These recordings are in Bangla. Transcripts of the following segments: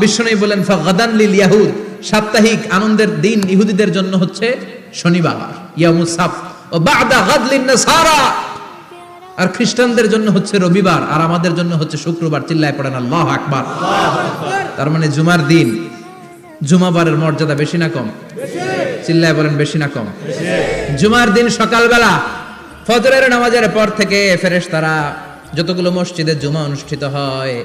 বিশ্বনবী বলেন, ফাগাদান লিল ইয়াহুদ। সাপ্তাহিক আনন্দের দিন ইহুদিদের জন্য হচ্ছে শনিবার ইয়ামুস সাফ। ও বাদা গাদলিন নাসারা। আর খ্রিস্টানদের জন্য হচ্ছে রবিবার, আর আমাদের জন্য হচ্ছে শুক্রবার। চিল্লায় পড়েন, আল্লাহ আকবার। তার মানে জুমার দিন, জুমাবারের মর্যাদা বেশি না কম? চিল্লায় বলেন, বেশি না কম। জুমার দিন সকালবেলা, ফজরের নামাজের পর থেকে ফেরেশতারা যতগুলো মসজিদে জুমা অনুষ্ঠিত হয়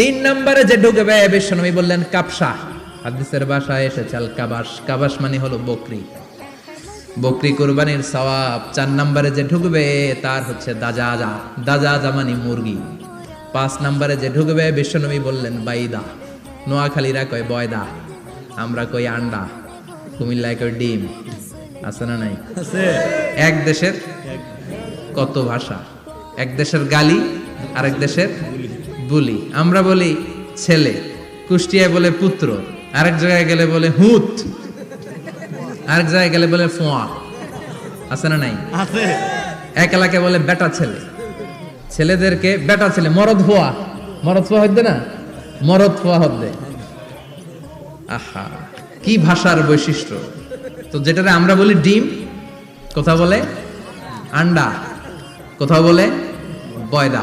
তিন নম্বরে যে ঢুকবে বিশ্বনবী বললেন কাপসা হাদিসের ভাষায় এসেছে আল কাবাস কাবাস মানে হলো বকরি। বকরি কোরবানির সওয়াব চার নম্বরে যে ঢুকবে তার হচ্ছে দাজাজা। দাজাজা মানে মুরগি। পাঁচ নম্বরে যে ঢুকবে বিশ্বনবী বললেন বাইদা। নোয়াখালীরা কয় বয়দা। আমরা কই আন্ডা। কুমিল্লায় কই ডিম। আছে না নাই? এক দেশের কত ভাষা? এক দেশের গালি আরেক দেশের বুলি। আমরা বলি ছেলে। কুষ্টিয়ায় বলে পুত্র। আরেক জায়গায় গেলে বলে হুত। আরেক জায়গায় গেলে বলে ফোয়া। আছে না নাই? আছে। এক এলাকায় বলে বেটা ছেলে। ছেলেদেরকে বেটা ছেলে মরদ ফোয়া। মরদ ফোয়া হদ্দে না? মরদ ফোয়া হদ্দে আহা কি ভাষার বৈশিষ্ট্য? তো যেটাতে আমরা বলি ডিম কোথাও বলে আন্ডা কোথাও বলে বয়দা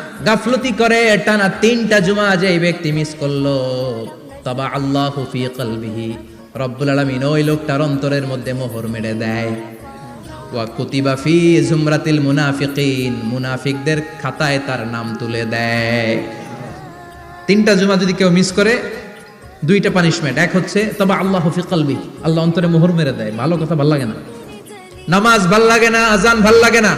গাফলতি করে, টানা তিনটা জুমা যে এই ব্যক্তি মিস করল। তবা আল্লাহ ফি কলবিহি। রব্বুল আলামিন ওই লোকটার অন্তরের মধ্যে মোহর মেরে দেয়। ওয়া কুতিবা ফি জুমরাতিল মুনাফিকিন। মুনাফিকদের খাতায় তার নাম তুলে দেয়। তিনটা জুমা যদি কেউ মিস করে, দুইটা পানিশমেন্ট এক হচ্ছে, তবে আল্লাহ হফি কলবি আল্লাহ অন্তরে মোহর মেরে দেয়। ভালো কথা, ভালো লাগে না। নামাজ ভালো লাগে না, আজান ভালো লাগে না।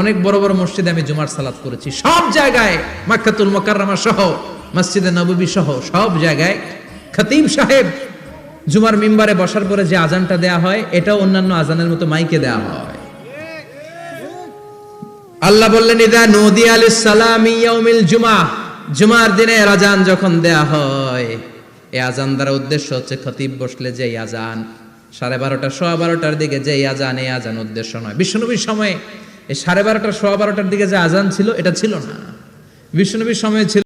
অনেক বড় বড় মসজিদে আমি জুমার সালাত করেছি। সব জায়গায় মাক্কাতুল মোকাররমা সহ, মসজিদে নববী সহ, সব জায়গায় খতিব সাহেব জুমার মিম্বারে বসার পরে যে আজানটা দেয়া হয়, এটাও অন্যান্য আজানের মতো মাইকে দেয়া হয়। আল্লাহ বললেন, ইদা নদী আলিস সালাম ইয়াউমিল জুমা। জুমার দিনে আজান যখন দেয়া হয় এই আজান দ্বারা উদ্দেশ্য হচ্ছে খতিব বসলে যে আজান, সাড়ে বারোটা, সোয়া বারোটার দিকে যে আজান এই আজান উদ্দেশ্য নয়। বিষ্ণুনবীর সময়ে এই সাড়ে বারোটা সোয়া বারোটার দিকে যে আজান ছিল, এটা ছিল না। বিষ্ণুনবীর সময় ছিল